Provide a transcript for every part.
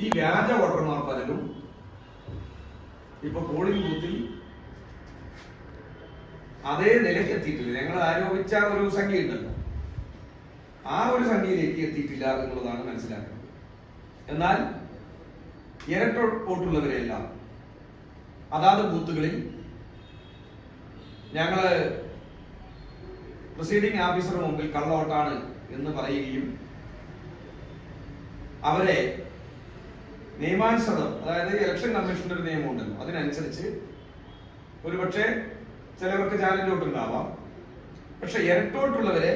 ഈ വ്യാജ വോട്ടർമാർ പലരും ഇപ്പൊ പോളിംഗ് ബൂത്തിൽ അതേ നിലയ്ക്ക് എത്തിയിട്ടില്ല. ഞങ്ങൾ ആരോപിച്ച ഒരു സംഖ്യ ഉണ്ടല്ലോ. ആ ഒരു സംഖ്യയിലേക്ക് എത്തിയിട്ടില്ല എന്നുള്ളതാണ് മനസ്സിലാക്കുന്നത്. എന്നാൽ ഇരട്ട വോട്ടുള്ളവരെല്ലാം അതാത് ബൂത്തുകളിൽ ഞങ്ങൾ പ്രൊസീഡിംഗ് ഓഫീസറുടെ മുമ്പിൽ കള്ളവോട്ടാണ് എന്ന് പറയുകയും അവരെ നിയമാനുസൃതം അതായത് ഇലക്ഷൻ കമ്മീഷന്റെ ഒരു നിയമമുണ്ടല്ലോ. അതിനനുസരിച്ച് ഒരുപക്ഷെ ചിലവർക്ക് ചാലഞ്ച് ഉണ്ടാവാം പക്ഷെ ഇരട്ടോട്ടുള്ളവരെ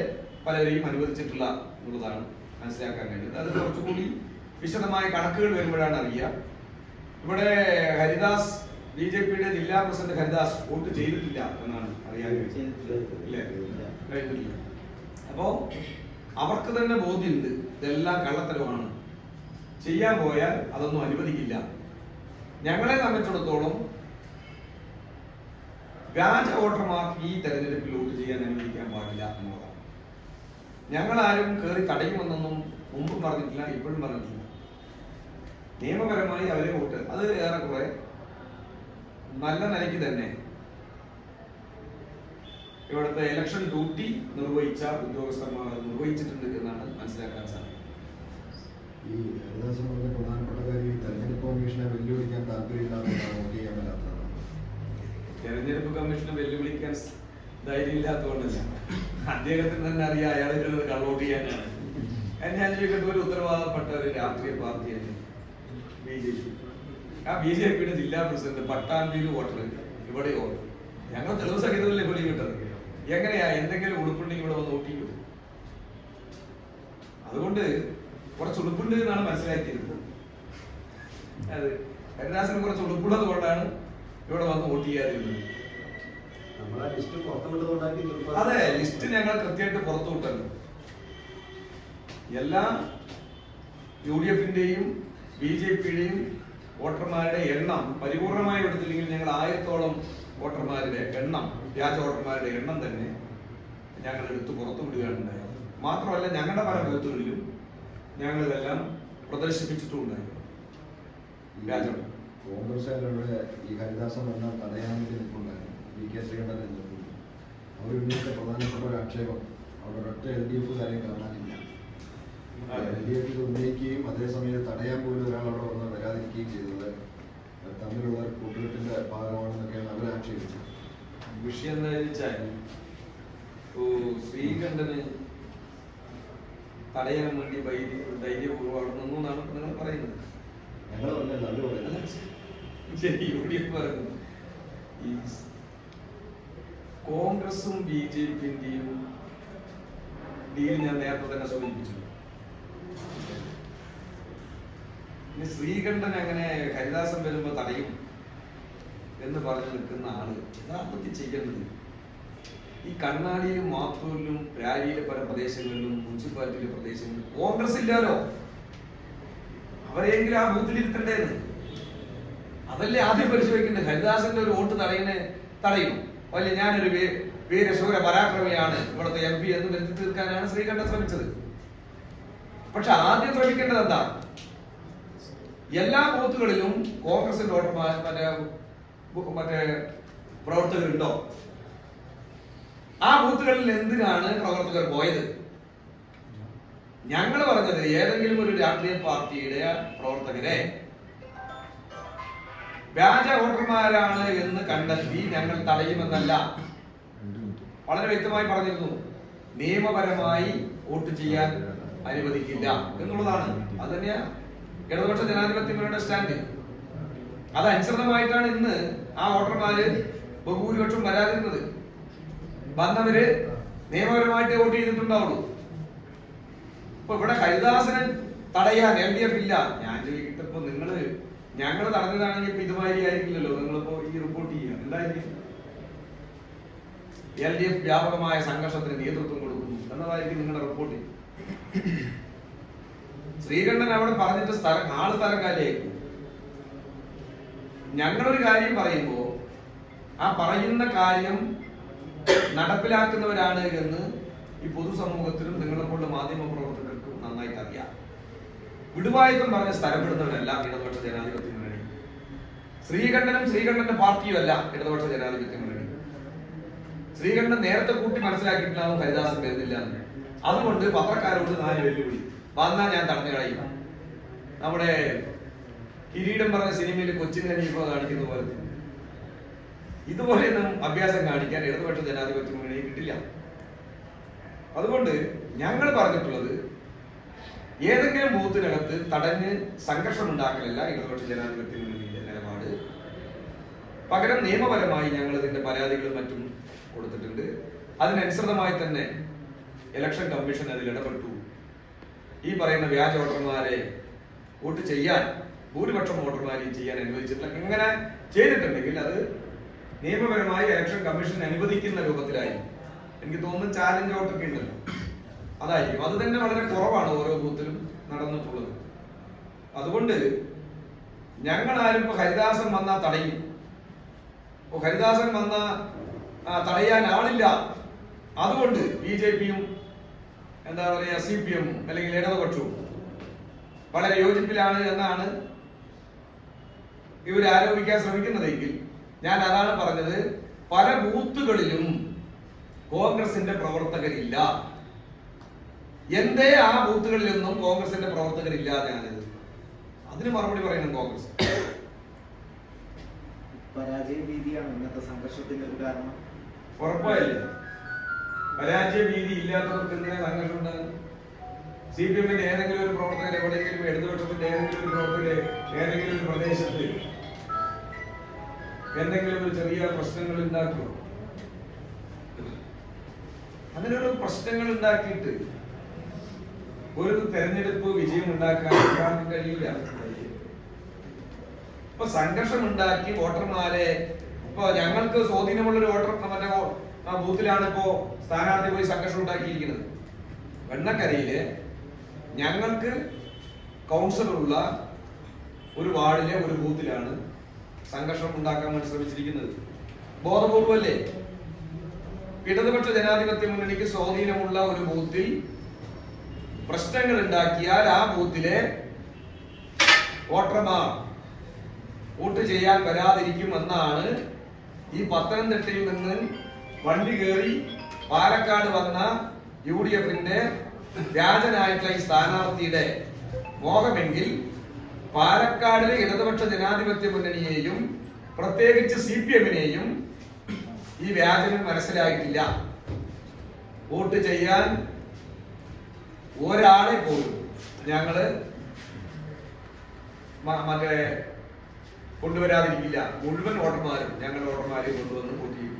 പലരെയും അനുവദിച്ചിട്ടുള്ള എന്നുള്ളതാണ് മനസ്സിലാക്കാൻ കഴിഞ്ഞത്. അത് കുറച്ചുകൂടി വിശദമായ കണക്കുകൾ വരുമ്പോഴാണ് അറിയുക. ഇവിടെ ഹരിദാസ് ബി ജെ പിയുടെ ജില്ലാ പ്രസിഡന്റ് ഹരിദാസ് വോട്ട് ചെയ്തിട്ടില്ല എന്നാണ് അറിയാൻ? കഴിഞ്ഞിട്ടില്ല. അപ്പോ അവർക്ക് തന്നെ ബോധ്യമുണ്ട് ഇതെല്ലാം കള്ളത്തരമാണ്. ചെയ്യാൻ പോയാൽ അതൊന്നും അനുവദിക്കില്ല. ഞങ്ങളെ സംബന്ധിച്ചിടത്തോളം വ്യാജ വോട്ടർമാർ ഈ തെരഞ്ഞെടുപ്പിൽ വോട്ട് ചെയ്യാൻ അനുവദിക്കാൻ പാടില്ല എന്നുള്ളതാണ്. ഞങ്ങൾ ആരും കയറി തടയുമെന്നൊന്നും മുമ്പും പറഞ്ഞിട്ടില്ല ഇപ്പോഴും പറഞ്ഞിട്ടില്ല. നിയമപരമായി അവരെ വോട്ട് അത് ഏറെക്കുറെ നല്ല നിലയ്ക്ക് തന്നെ ഇവിടുത്തെ ഇലക്ഷൻ ഡ്യൂട്ടി നിർവഹിച്ച ഉദ്യോഗസ്ഥന്മാർ നിർവഹിച്ചിട്ടുണ്ട് എന്നാണ് മനസ്സിലാക്കാൻ സാധിക്കുന്നത്. ഈ ഹരിദാസൻ പറഞ്ഞ പ്രധാനപ്പെട്ട കാര്യം ഈ തെരഞ്ഞെടുപ്പ് കമ്മീഷനെ വെല്ലുവിളിക്കാൻ താല്പര്യമില്ലാത്തതാണ് വോട്ട് ചെയ്യാൻ മേലാത്തതാണ് തെരഞ്ഞെടുപ്പ് കമ്മീഷനെ വെല്ലുവിളിക്കാൻ ധൈര്യമില്ലാത്തതുകൊണ്ടല്ല. അദ്ദേഹത്തിന് തന്നെ അറിയാം അയാളുള്ളത് കള്ളവോട്ട് ചെയ്യാനാണ്. ഞാൻ ചോദിക്കട്ടെ ഒരു ഉത്തരവാദപ്പെട്ട ഒരു രാഷ്ട്രീയ പാർട്ടിയാണ് ബി ജെ പി. ആ ബി ജെ പിയുടെ ജില്ലാ പ്രസിഡന്റ് പട്ടാമ്പിയിൽ വോട്ടർ ഇവിടെ വോട്ടർ ഞങ്ങൾ തെളിവ് സഹിതമല്ലേ വെളി കിട്ടത് എങ്ങനെയാ? എന്തെങ്കിലും ഉടുപ്പുണ്ടെങ്കിൽ ഇവിടെ വന്ന് വോട്ട് ചെയ്യൂ അതുകൊണ്ട് കുറച്ച് ഉടുപ്പുണ്ട് എന്നാണ് മനസ്സിലാക്കിയത് അത് ഹരിദാസിന് കുറച്ച് ഉടുപ്പുള്ളത് കൊണ്ടാണ് ഇവിടെ വന്ന് വോട്ട് ചെയ്യാതിരുന്നത്. അതെ ലിസ്റ്റ് ഞങ്ങൾ കൃത്യമായിട്ട് പുറത്തു വിട്ടത് എല്ലാ യു ഡി എഫിന്റെയും ബി ജെ പിയുടെയും വോട്ടർമാരുടെ എണ്ണം പരിപൂർണമായി എടുത്തില്ലെങ്കിൽ ഞങ്ങൾ ആയിരത്തോളം വോട്ടർമാരുടെ എണ്ണം വ്യാജ വോട്ടർമാരുടെ എണ്ണം തന്നെ ഞങ്ങൾ എടുത്ത് പുറത്തു വിടുകയാണ് ഉണ്ടായത്. മാത്രമല്ല ഞങ്ങളുടെ പല ബൂത്തുകളിലും കോൺഗ്രസ്സുകാരുടെ ഈ ഹരിദാസൻ വന്നാൽ തടയാൻ വേണ്ടി നിൽപ്പുണ്ടായിരുന്നു. വി കെ ശ്രീകണ്ഠൻ നേതൃത്വത്തിൽ അവർ ഉന്നയിച്ച പ്രധാനപ്പെട്ട ഒരു ആക്ഷേപം. അവിടെ ഒറ്റ എൽ ഡി എഫ് കാര്യം കാണാനില്ല. എൽ ഡി എഫ് ഉന്നയിക്കുകയും അതേസമയം തടയാൻ പോലും ഒരാൾ അവിടെ വന്ന് വരാതിരിക്കുകയും ചെയ്തത് തമ്മിലുള്ള ഒരു കൂട്ടുകെട്ടിന്റെ ഭാഗമാണെന്നൊക്കെയാണ് അവർ ആക്ഷേപിച്ചത്. വിഷയം എന്താ വെച്ചാൽ ശ്രീകണ്ഠന് തടയാൻ വേണ്ടി ധൈര്യപൂർവം അവിടെ നിന്നു എന്നാണ് നിങ്ങൾ പറയുന്നത്. ഞങ്ങൾ പറഞ്ഞല്ല അവർ ശരി യു ഡി എഫ് പറയുന്നത് ഈ കോൺഗ്രസും ബി ജെ പിന്റെയും ഡീൽ ഞാൻ നേരത്തെ തന്നെ സൂചിപ്പിച്ചു. ഇനി ശ്രീകണ്ഠൻ അങ്ങനെ ഹരിദാസൻ വരുമ്പോ തടയും എന്ന് പറഞ്ഞു നിൽക്കുന്ന ആൾ യഥാർത്ഥത്തിൽ ചെയ്യേണ്ടത് ഈ കണ്ണാടിയിലും മാത്തൂരിലും രാജിയിലെ പല പ്രദേശങ്ങളിലും മുനിസിപ്പാലിറ്റിയിലെ പ്രദേശങ്ങളിലും കോൺഗ്രസ് ഇല്ലാലോ അവരെയെങ്കിലും ആ ബൂത്തിലിരുത്തണ്ടേന്ന് അതല്ലേ ആദ്യം പരിശോധിക്കുന്നത് ഹരിദാസന്റെ ഒരു വോട്ട് തടയുന്ന തടയും. അല്ലെ? ഞാനൊരു വീരശൂര പരാക്രമിയാണ്. ഇവിടുത്തെ എം പി എന്ന് വരുത്തി തീർക്കാനാണ് ശ്രീകണ്ഠൻ ശ്രമിച്ചത്. പക്ഷെ ആദ്യം ശ്രമിക്കേണ്ടത് എന്താ? എല്ലാ ബൂത്തുകളിലും കോൺഗ്രസിന്റെ മറ്റേ മറ്റേ പ്രവർത്തകരുണ്ടോ? ആ ബൂത്തുകളിൽ എന്തിനാണ് പ്രവർത്തകർ പോയത്? ഞങ്ങൾ പറഞ്ഞത് ഏതെങ്കിലും ഒരു രാഷ്ട്രീയ പാർട്ടിയുടെ പ്രവർത്തകരെ വ്യാജ വോട്ടർമാരാണ് എന്ന് കണ്ടെത്തി ഞങ്ങൾ തടയുമെന്നല്ല. വളരെ വ്യക്തമായി പറഞ്ഞിരുന്നു. നിയമപരമായി വോട്ട് ചെയ്യാൻ അനുവദിക്കില്ല എന്നുള്ളതാണ്. അത് തന്നെയാ ഇടതുപക്ഷ ജനാധിപത്യ മുന്നണിയുടെ സ്റ്റാൻഡ് അതനുസൃതമായിട്ടാണ് ഇന്ന് ആ വോട്ടർമാര് ബഹുഭൂരിപക്ഷം വരാതിരുന്നത്. വന്നവര് നിയമപരമായിട്ട് വോട്ട് ചെയ്തിട്ടുണ്ടാവുള്ളൂ. ഇപ്പൊ ഇവിടെ ഹരിദാസനെ തടയാൻ എൽ ഡി എഫ് ഇല്ല. ഞാൻ ചോദിക്കട്ടെ ഇപ്പൊ നിങ്ങൾ ഞങ്ങൾ തടഞ്ഞതാണെങ്കിൽ ഇപ്പൊ ഇതുമാതിരി ആയിരിക്കില്ലല്ലോ. നിങ്ങളിപ്പോ ഈ റിപ്പോർട്ട് ചെയ്യുക. എന്തായിരിക്കും? എൽ ഡി എഫ് വ്യാപകമായ സംഘർഷത്തിന് നേതൃത്വം കൊടുക്കുന്നു എന്നതായിരിക്കും നിങ്ങളുടെ റിപ്പോർട്ട് ശ്രീകണ്ഠൻ അവിടെ പറഞ്ഞിട്ട് സ്ഥലം ആൾ സ്ഥലം കാലിയായിരിക്കും ഞങ്ങളൊരു കാര്യം പറയുമ്പോ ആ പറയുന്ന കാര്യം നടപ്പിലാക്കുന്നവരാണ് എന്ന് ഈ പൊതുസമൂഹത്തിലും നിങ്ങളെ പോലുള്ള മാധ്യമ പ്രവർത്തകർക്കും നന്നായിട്ട് അറിയാം. വിടുവായത്വം പറഞ്ഞ് സ്ഥലപ്പെടുന്നവരല്ല ഇടതുപക്ഷ ജനാധിപത്യ മുന്നണി. ശ്രീകണ്ഠനും ശ്രീകണ്ഠന്റെ പാർട്ടിയും അല്ല ഇടതുപക്ഷ ജനാധിപത്യ മുന്നണി. ശ്രീകണ്ഠൻ നേരത്തെ കൂട്ടി മനസ്സിലാക്കിയിട്ടുണ്ടാവും ഹരിദാസൻ വരുന്നില്ല എന്ന്. അതുകൊണ്ട് പത്രക്കാരോട് നാല് വെല്ലുവിളി. വന്നാൽ ഞാൻ തടഞ്ഞു കളയും. നമ്മുടെ കിരീടം പറഞ്ഞ സിനിമയിൽ കൊച്ചിൻ കനിയിപ്പോ കാണിക്കുന്ന പോലെ. ഇതുപോലെയൊന്നും അഭ്യാസം കാണിക്കാൻ ഇടതുപക്ഷ ജനാധിപത്യ മുന്നണി കിട്ടില്ല. അതുകൊണ്ട് ഞങ്ങൾ പറഞ്ഞിട്ടുള്ളത് ഏതെങ്കിലും ബൂത്തിനകത്ത് തടഞ്ഞ് സംഘർഷം ഉണ്ടാക്കലല്ല ഇടതുപക്ഷ ജനാധിപത്യ മുന്നണിയുടെ നിലപാട്. പകരം നിയമപരമായി ഞങ്ങൾ ഇതിന്റെ പരാതികളും മറ്റും കൊടുത്തിട്ടുണ്ട്. അതിനനുസൃതമായി തന്നെ ഇലക്ഷൻ കമ്മീഷൻ അതിൽ ഇടപെട്ടു. ഈ പറയുന്ന വ്യാജ വോട്ടർമാരെ വോട്ട് ചെയ്യാൻ ഭൂരിപക്ഷം വോട്ടർമാരെയും ചെയ്യാൻ അനുവദിച്ചിട്ടില്ല. ഇങ്ങനെ ചെയ്തിട്ടുണ്ടെങ്കിൽ അത് നിയമപരമായി ഇലക്ഷൻ കമ്മീഷൻ അനുവദിക്കുന്ന രൂപത്തിലായി എനിക്ക് തോന്നുന്നു ചാലഞ്ച് ഔട്ട് ഒക്കെ ഉണ്ടല്ലോ. അതായിരിക്കും. അത് തന്നെ വളരെ കുറവാണ് ഓരോ ബൂത്തിലും നടന്നിട്ടുള്ളത്. അതുകൊണ്ട് ഞങ്ങൾ ആരും ഇപ്പൊ ഹരിദാസൻ വന്നാൽ തടയും. ഇപ്പൊ ഹരിദാസൻ വന്ന തടയാൻ ആളില്ല. അതുകൊണ്ട് ബി ജെ പിയും എന്താ പറയുക സി പി എമ്മും അല്ലെങ്കിൽ ഇടതുപക്ഷവും വളരെ യോജിപ്പിലാണ് എന്നാണ് ഇവർ ആരോപിക്കാൻ ശ്രമിക്കുന്നതെങ്കിൽ ഞാൻ അതാണ് പറഞ്ഞത് പല ബൂത്തുകളിലും കോൺഗ്രസിന്റെ പ്രവർത്തകരില്ല. എന്തേ ആ ബൂത്തുകളിലൊന്നും കോൺഗ്രസിന്റെ പ്രവർത്തകരില്ല ഞാനിത്. അതിന് മറുപടി പറയണം കോൺഗ്രസ്. പരാജയ ഭീതിയാണ് ഇന്നത്തെ സംഘർഷത്തിന്റെ ഒരു കാരണം. ഉറപ്പായില്ല? പരാജയ ഭീതി ഇല്ലാത്തവർക്ക് എന്തിനാ സംഘർഷം ഉണ്ടാകുന്നത് സി പി എമ്മിന്റെ ഏതെങ്കിലും ഒരു പ്രവർത്തകരെ എവിടെയെങ്കിലും ഇടതുപക്ഷത്തിന്റെ ഏതെങ്കിലും ഒരു പ്രവർത്തകരെ ഏതെങ്കിലും ഒരു പ്രദേശത്ത് എന്തെങ്കിലും ഒരു ചെറിയ പ്രശ്നങ്ങൾ ഉണ്ടാക്കുമോ അങ്ങനെയുള്ള പ്രശ്നങ്ങൾ ഉണ്ടാക്കിയിട്ട് ഒരു തെരഞ്ഞെടുപ്പ് വിജയം ഉണ്ടാക്കാൻ കഴിയില്ല ഇപ്പൊ സംഘർഷം ഉണ്ടാക്കി വോട്ടർമാരെ ഇപ്പൊ ഞങ്ങൾക്ക് സ്വാധീനമുള്ള ഒരു വോട്ടർ മറ്റേ ആ ബൂത്തിലാണ് ഇപ്പോ സ്ഥാനാർത്ഥി പോയി സംഘർഷം ഉണ്ടാക്കിയിരിക്കുന്നത് വെണ്ണക്കരയിൽ ഞങ്ങൾക്ക് കൗൺസിലുള്ള ഒരു വാർഡിലെ ഒരു ബൂത്തിലാണ് സംഘർഷം ഉണ്ടാക്കാൻ വേണ്ടി ശ്രമിച്ചിരിക്കുന്നത്. ബോധപൂർവല്ലേ ഇടതുപക്ഷ ജനാധിപത്യ മുന്നണിക്ക് സ്വാധീനമുള്ള ഒരു ബൂത്തിൽ പ്രശ്നങ്ങൾ ഉണ്ടാക്കിയാൽ ആ ബൂത്തിലെ വോട്ടർമാർ വോട്ട് ചെയ്യാൻ വരാതിരിക്കും എന്നാണ് ഈ പത്തനംതിട്ടയിൽ നിന്ന് വണ്ടി കയറി പാലക്കാട് വന്ന യു ഡി എഫിന്റെ രാജനായിട്ടുള്ള ഈ സ്ഥാനാർത്ഥിയുടെ മോഹമെങ്കിൽ പാലക്കാടിലെ ഇടതുപക്ഷ ജനാധിപത്യ മുന്നണിയെയും പ്രത്യേകിച്ച് സി പി എമ്മിനെയും ഈ വ്യാജനം മനസ്സിലായിട്ടില്ല. വോട്ട് ചെയ്യാൻ ഒരാളെ പോലും ഞങ്ങൾ മറ്റേ കൊണ്ടുവരാതിരിക്കില്ല. മുഴുവൻ വോട്ടർമാരും ഞങ്ങളുടെ വോട്ടർമാരെ കൊണ്ടുവന്ന് വോട്ട് ചെയ്യും